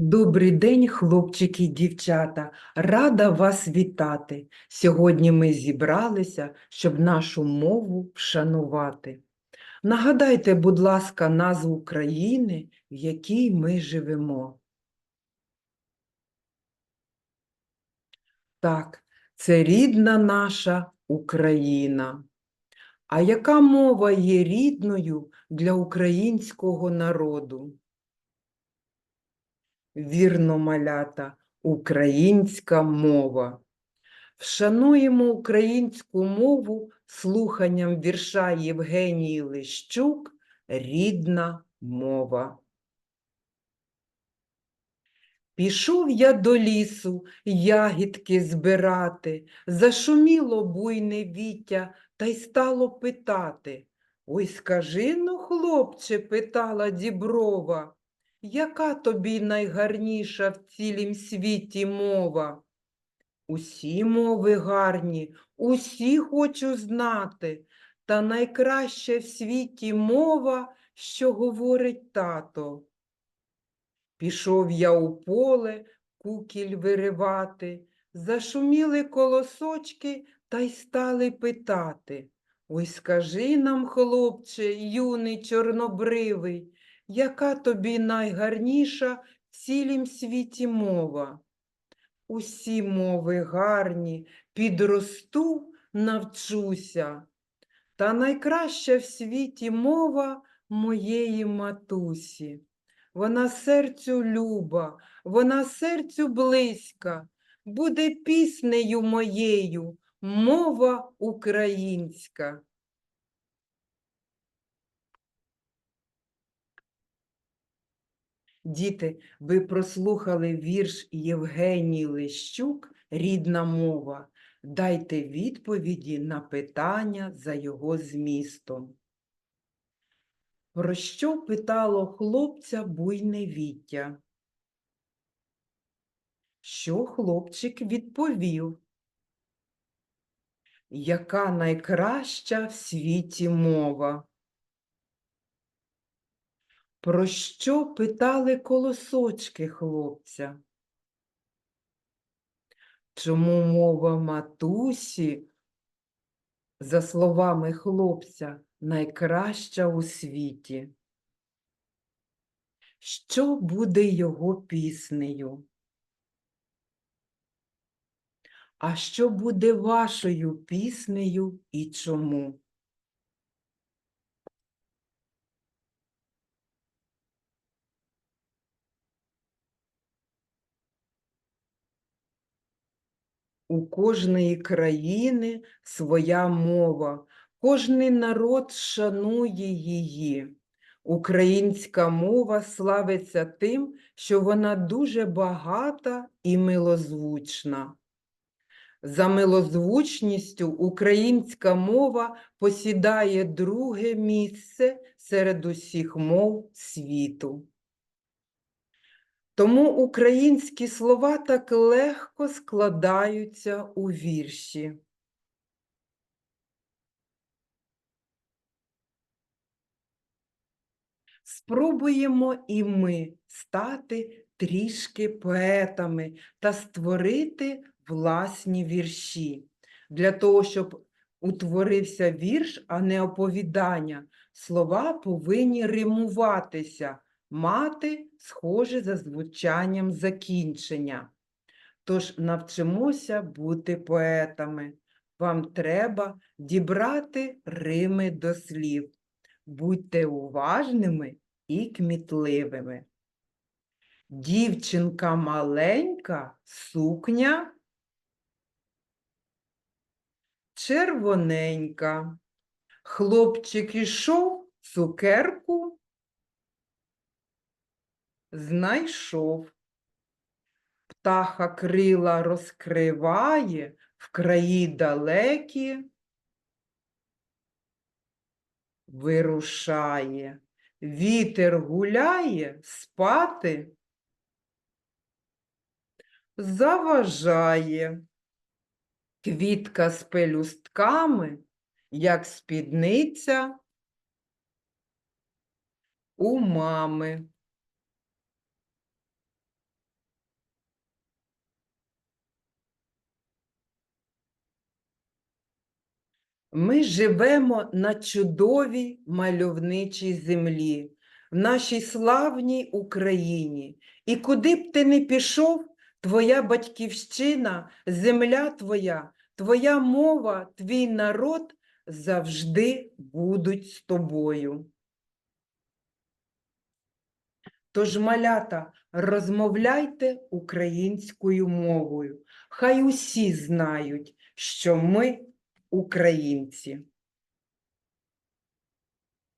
Добрий день, хлопчики і дівчата. Рада вас вітати. Сьогодні ми зібралися, щоб нашу мову вшанувати. Нагадайте, будь ласка, назву країни, в якій ми живемо. Так, це рідна наша Україна. А яка мова є рідною для українського народу? Вірно, малята, українська мова. Вшануємо українську мову слуханням вірша Євгенії Лищук «Рідна мова». Пішов я до лісу ягідки збирати, зашуміло буйне віття, та й стало питати. Ой, скажи ну, хлопче, питала діброва, яка тобі найгарніша в цілім світі мова? Усі мови гарні, усі хочу знати, та найкраща в світі мова, що говорить тато. Пішов я у поле кукіль виривати, зашуміли колосочки та й стали питати. Ой, скажи нам, хлопче, юний чорнобривий, яка тобі найгарніша в цілім світі мова? Усі мови гарні, підросту, навчуся. Та найкраща в світі мова моєї матусі. Вона серцю люба, вона серцю близька, буде піснею моєю, мова українська. Діти, ви прослухали вірш Євгенії Лещук «Рідна мова». Дайте відповіді на питання за його змістом. Про що питало хлопця буйне віття? Що хлопчик відповів? Яка найкраща в світі мова? Про що питали колосочки хлопця? Чому мова матусі, за словами хлопця, найкраща у світі? Що буде його піснею? А що буде вашою піснею і чому? У кожної країни своя мова, кожний народ шанує її. Українська мова славиться тим, що вона дуже багата і милозвучна. За милозвучністю українська мова посідає друге місце серед усіх мов світу. Тому українські слова так легко складаються у вірші. Спробуємо і ми стати трішки поетами та створити власні вірші. Для того, щоб утворився вірш, а не оповідання, слова повинні римуватися мати схоже за звучанням закінчення. Тож навчимося бути поетами. Вам треба дібрати рими до слів. Будьте уважними і кмітливими. Дівчинка маленька, сукня червоненька. Хлопчик ішов цукерку знайшов. Птаха крила розкриває в краї далекі, вирушає, вітер гуляє, спати заважає. Квітка з пелюстками, як спідниця у мами. Ми живемо на чудовій мальовничій землі, в нашій славній Україні. І куди б ти не пішов, твоя батьківщина, земля твоя, твоя мова, твій народ завжди будуть з тобою. Тож, малята, розмовляйте українською мовою. Хай усі знають, що ми українці.